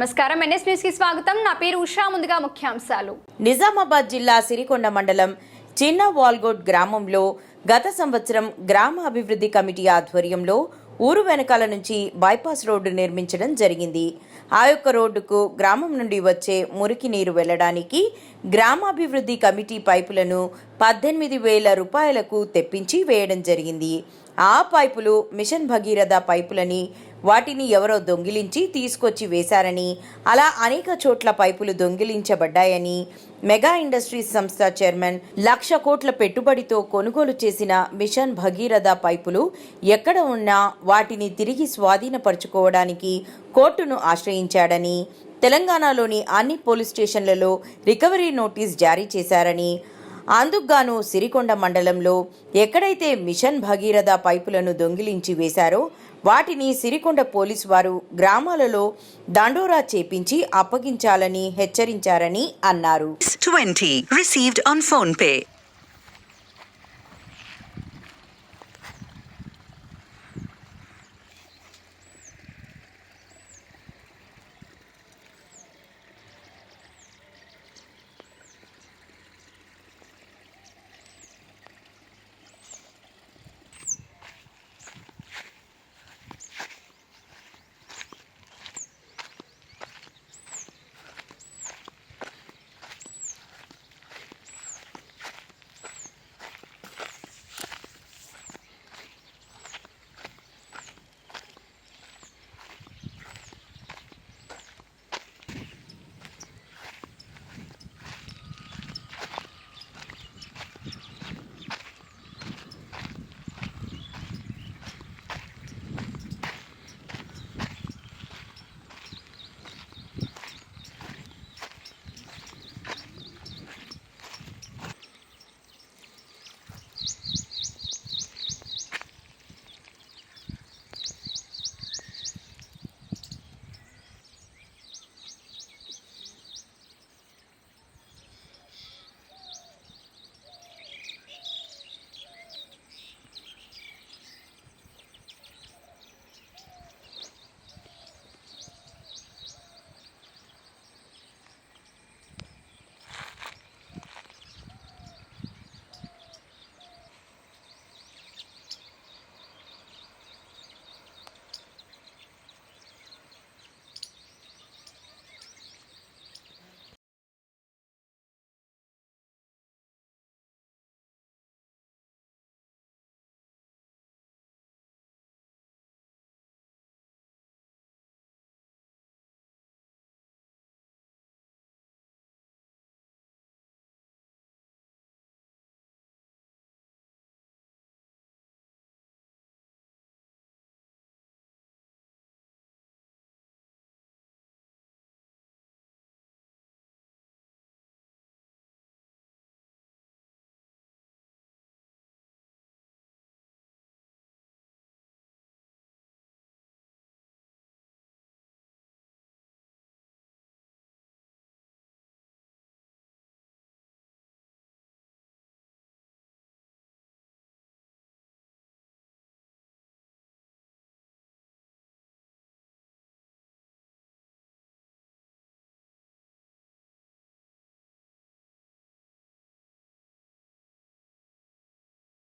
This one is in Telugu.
నమస్కారం. ఎన్ఎస్ న్యూస్కి స్వాగతం. నా పేరు ఉషా. ముందుగా ముఖ్యాంశాలు. నిజామాబాద్ జిల్లా సిరికొండ మండలం చిన్న వాల్గోడ్ గ్రామంలో గత సంవత్సరం గ్రామ అభివృద్ధి కమిటీ ఆధ్వర్యంలో ఊరు వెనకాల నుంచి బైపాస్ రోడ్డు నిర్మించడం జరిగింది. ఆ యొక్క రోడ్డుకు గ్రామం నుండి వచ్చే మురికి నీరు వెళ్ళడానికి గ్రామాభివృద్ధి కమిటీ పైపులను పద్దెనిమిది వేల రూపాయలకు తెప్పించి వేయడం జరిగింది. ఆ పైపులు మిషన్ భగీరథ పైపులని వాటిని ఎవరో దొంగిలించి తీసుకొచ్చి వేశారని అలా అనేక చోట్ల పైపులు దొంగిలించబడ్డాయని మెగా ఇండస్ట్రీస్ సంస్థ చైర్మన్ లక్ష కోట్ల పెట్టుబడితో కొనుగోలు చేసిన మిషన్ భగీరథ పైపులు ఎక్కడ ఉన్నా వాటిని తిరిగి స్వాధీనపరచుకోవడానికి కోర్టును ఆశ్రయించాడని తెలంగాణలోని అన్ని పోలీస్ స్టేషన్లలో రికవరీ నోటీస్ జారీ చేశారని అందుకుగాను సిరికొండ మండలంలో ఎక్కడైతే మిషన్ భగీరథ పైపులను దొంగిలించి వేశారో వాటిని సిరికొండ పోలీసు వారు గ్రామాలలో దండోరా చేపించి అప్పగించాలని హెచ్చరించారని అన్నారు 20 received on PhonePe.